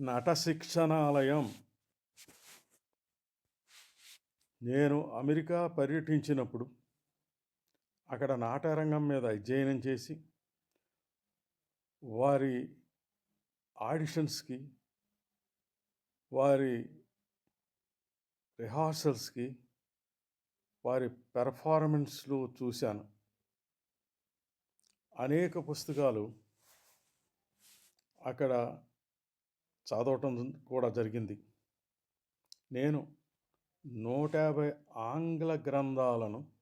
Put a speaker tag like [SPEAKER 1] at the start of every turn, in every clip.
[SPEAKER 1] నట శిక్షణాలయం నేను అమెరికా పర్యటించినప్పుడు అక్కడ నాటరంగం మీద అధ్యయనం చేసి వారి ఆడిషన్స్కి వారి రిహార్సల్స్కి వారి పెర్ఫార్మెన్స్లు చూశాను. అనేక పుస్తకాలు అక్కడ చదవటం కూడా జరిగింది. నేను నూట యాభై ఆంగ్ల గ్రంథాలను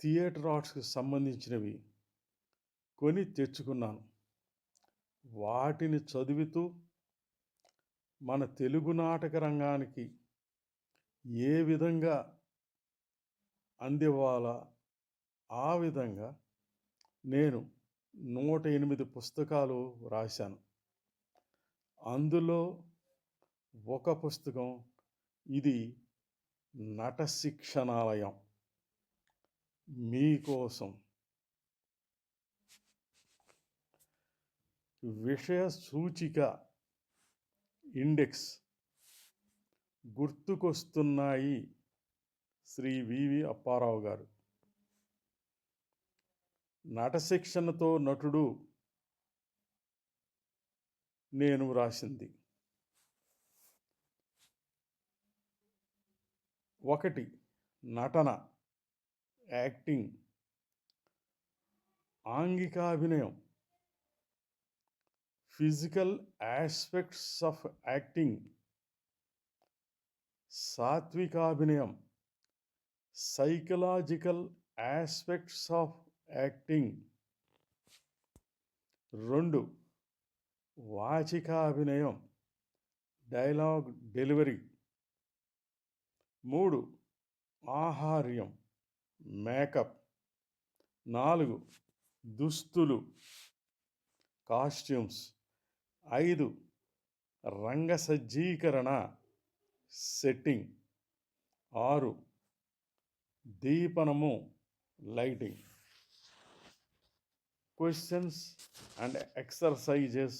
[SPEAKER 1] థియేటర్ ఆర్ట్స్కి సంబంధించినవి కొని తెచ్చుకున్నాను. వాటిని చదువుతూ మన తెలుగు నాటక రంగానికి ఏ విధంగా అందివ్వాలా? ఆ విధంగా నేను నూట ఎనిమిది పుస్తకాలు రాశాను. అందులో ఒక పుస్తకం ఇది నట శిక్షణాలయం మీకోసం. విషయ సూచిక ఇండెక్స్. గుర్తుకొస్తున్నాయి శ్రీ వివి అప్పారావు గారు. నటశిక్షణతో నటుడు నేను రాసింది. ఒకటి నటన యాక్టింగ్ ఆంగికాభినయం ఫిజికల్ ఆస్పెక్ట్స్ ఆఫ్ యాక్టింగ్ సాత్వికాభినయం సైకలాజికల్ ఆస్పెక్ట్స్ ఆఫ్ యాక్టింగ్. రెండు వాచికాభినయం డైలాగ్ డెలివరీ. మూడు ఆహార్యం మేకప్. నాలుగు దుస్తులు కాస్ట్యూమ్స్. ఐదు రంగసజ్జీకరణ సెట్టింగ్. ఆరు దీపనము లైటింగ్. క్వశ్చన్స్ అండ్ ఎక్సర్సైజెస్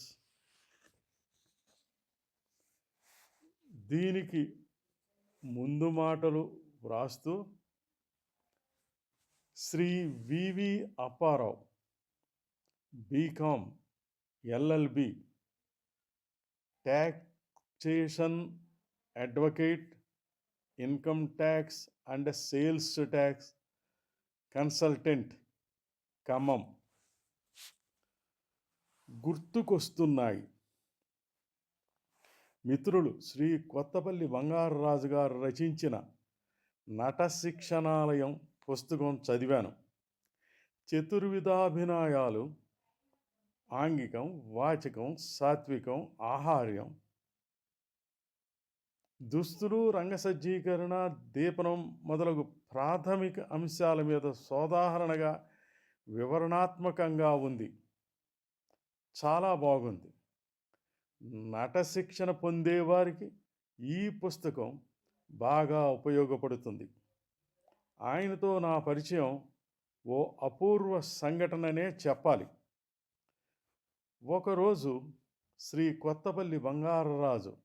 [SPEAKER 1] దీనికి ముందు మాటలు వ్రాస్తూ Shri V V Apparao BCom LLB taxation advocate income tax and sales tax consultant Khammam. గుర్తుకొస్తున్నాయి. మిత్రులు శ్రీ కొత్తపల్లి బంగారరాజు గారు రచించిన నట శిక్షణాలయం పుస్తకం చదివాను. చతుర్విధాభినయాలు ఆంగికం వాచకం సాత్వికం ఆహార్యం దుస్తులు రంగసజ్జీకరణ దీపనం మొదలగు ప్రాథమిక అంశాల మీద సోదాహరణగా వివరణాత్మకంగా ఉంది. చాలా బాగుంది. నట శిక్షణ పొందేవారికి ఈ పుస్తకం బాగా ఉపయోగపడుతుంది. ఆయనతో నా పరిచయం ఓ అపూర్వ సంఘటననే చెప్పాలి. ఒకరోజు శ్రీ కొత్తపల్లి బంగారరాజు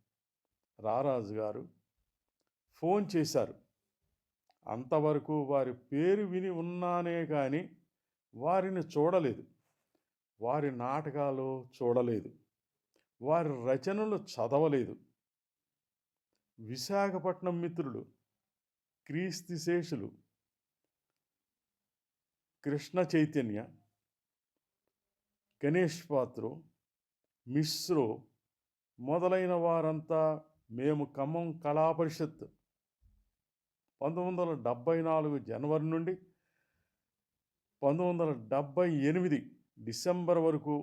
[SPEAKER 1] రారాజు గారు ఫోన్ చేశారు. అంతవరకు వారి పేరు విని ఉన్నానే కానీ వారిని చూడలేదు. వారి నాటకాలు చూడలేదు. వారి రచనలు చదవలేదు. విశాఖపట్నం మిత్రులు క్రీస్తిశేషులు కృష్ణ చైతన్య గణేష్ పాత్రు మిశ్రో మొదలైన వారంతా మేము ఖమ్మం కళా పరిషత్ పంతొమ్మిది వందల డెబ్భై నాలుగు జనవరి నుండి పంతొమ్మిది వందల డెబ్భై ఎనిమిది డిసెంబర్ వరకు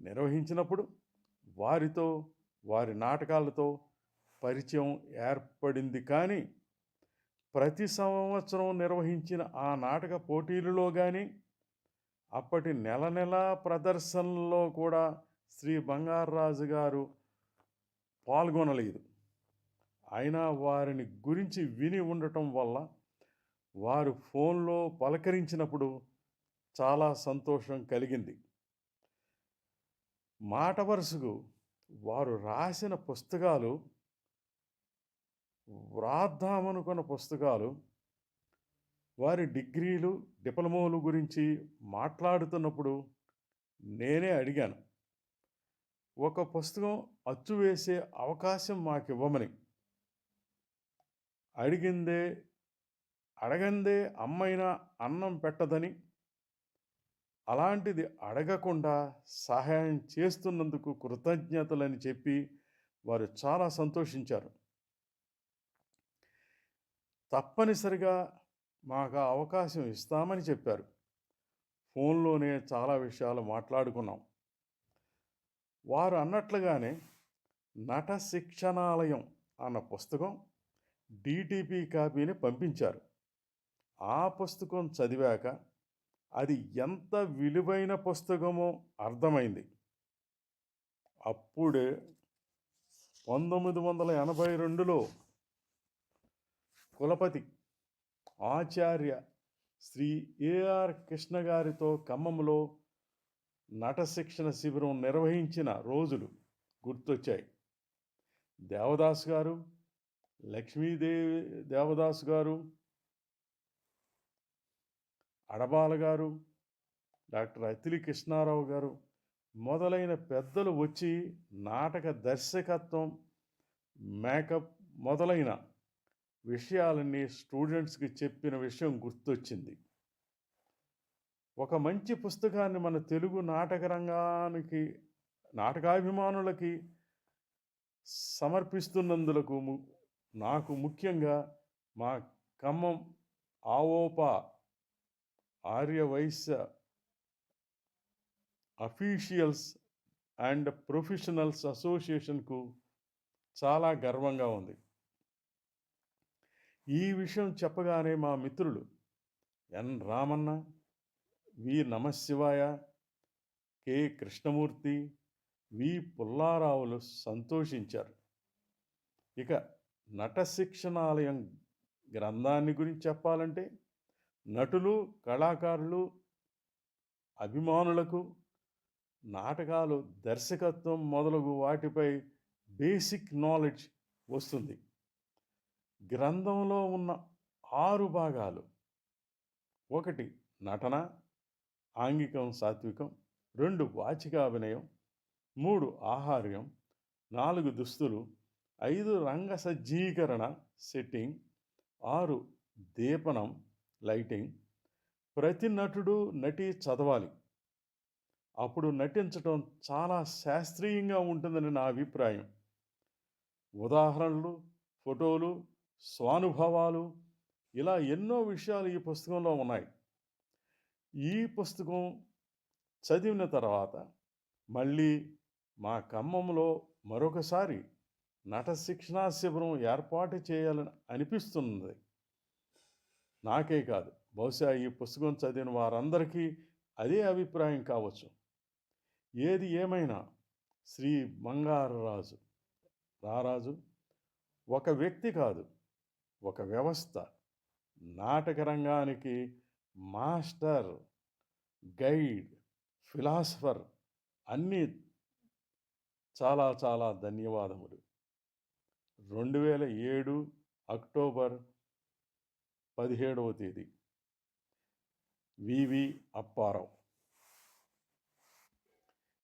[SPEAKER 1] నిర్వహించినప్పుడు వారితో వారి నాటకాలతో పరిచయం ఏర్పడింది కానీ ప్రతి సంవత్సరం నిర్వహించిన ఆ నాటక పోటీలలో కానీ అప్పటి నెల నెల ప్రదర్శనలో కూడా శ్రీ బంగారరాజు గారు పాల్గొనలేదు. అయినా వారిని గురించి విని ఉండటం వల్ల వారు ఫోన్లో పలకరించినప్పుడు చాలా సంతోషం కలిగింది. మాట వరుసకు వారు రాసిన పుస్తకాలు వ్రాద్దామనుకున్న పుస్తకాలు వారి డిగ్రీలు డిప్లొమాలు గురించి మాట్లాడుతున్నప్పుడు నేనే అడిగాను. ఒక పుస్తకం అచ్చు వేసే అవకాశం మాకు ఇవ్వమని అడిగిందే అడగందే అమ్మైనా అన్నం పెట్టదని అలాంటిది అడగకుండా సహాయం చేస్తున్నందుకు కృతజ్ఞతలని చెప్పి వారు చాలా సంతోషించారు. తప్పనిసరిగా మాకు అవకాశం ఇస్తామని చెప్పారు. ఫోన్లోనే చాలా విషయాలు మాట్లాడుకున్నాం. వారు అన్నట్లుగానే నట శిక్షణాలయం అన్న పుస్తకం డిటిపి కాపీని పంపించారు. ఆ పుస్తకం చదివాక అది ఎంత విలువైన పుస్తకమో అర్థమైంది. అప్పుడే పంతొమ్మిది వందల ఎనభై రెండులో కులపతి ఆచార్య శ్రీ ఏఆర్ కృష్ణ గారితో ఖమ్మంలో నట శిక్షణ శిబిరం నిర్వహించిన రోజులు గుర్తొచ్చాయి. దేవదాస్ గారు లక్ష్మీదేవి దేవదాస్ గారు అడబాల గారు డాక్టర్ అతిలి కృష్ణారావు గారు మొదలైన పెద్దలు వచ్చి నాటక దర్శకత్వం మేకప్ మొదలైన విషయాలన్నీ స్టూడెంట్స్కి చెప్పిన విషయం గుర్తొచ్చింది. ఒక మంచి పుస్తకాన్ని మన తెలుగు నాటక రంగానికి నాటకాభిమానులకి సమర్పిస్తున్నందులకు నాకు ముఖ్యంగా మా Khammam AVOPA Aryavaishya officials and professionals అసోసియేషన్కు చాలా గర్వంగా ఉంది. ఈ విషయం చెప్పగానే మా మిత్రులు ఎన్ రామన్న వి నమశివాయ కె కృష్ణమూర్తి వి పుల్లారావులు సంతోషించారు. ఇక నట శిక్షణాలయం గ్రంథాన్ని గురించి చెప్పాలంటే నటులు కళాకారులు అభిమానులకు నాటకాలు దర్శకత్వం మొదలగు వాటిపై బేసిక్ నాలెడ్జ్ వస్తుంది. గ్రంథంలో ఉన్న ఆరు భాగాలు. ఒకటి నటన ఆంగికం సాత్వికం. రెండు వాచికాభినయం మూడు ఆహార్యం. నాలుగు దుస్తులు. ఐదు రంగ సజ్జీకరణ సెట్టింగ్. ఆరు దీపనం. లైటింగ్. ప్రతి నటుడు నటి చదవాలి. అప్పుడు నటించడం చాలా శాస్త్రీయంగా ఉంటుందని నా అభిప్రాయం. ఉదాహరణలు ఫోటోలు స్వానుభవాలు ఇలా ఎన్నో విషయాలు ఈ పుస్తకంలో ఉన్నాయి. ఈ పుస్తకం చదివిన తర్వాత మళ్ళీ మా ఖమ్మంలో మరొకసారి నట శిక్షణా శిబిరం ఏర్పాటు చేయాలని అనిపిస్తున్నది. నాకే కాదు. బహుశా ఈ పుస్తకం చదివిన వారందరికీ అదే అభిప్రాయం కావచ్చు. ఏది ఏమైనా శ్రీ బంగారరాజు రారాజు ఒక వ్యక్తి కాదు ఒక వ్యవస్థ. నాటక రంగానికి మాస్టర్ గైడ్ ఫిలాసఫర్ అన్నీ చాలా చాలా ధన్యవాదములు. రెండు వేల ఏడు అక్టోబర్ పదిహేడవ తేదీ. వివి అప్పారావు.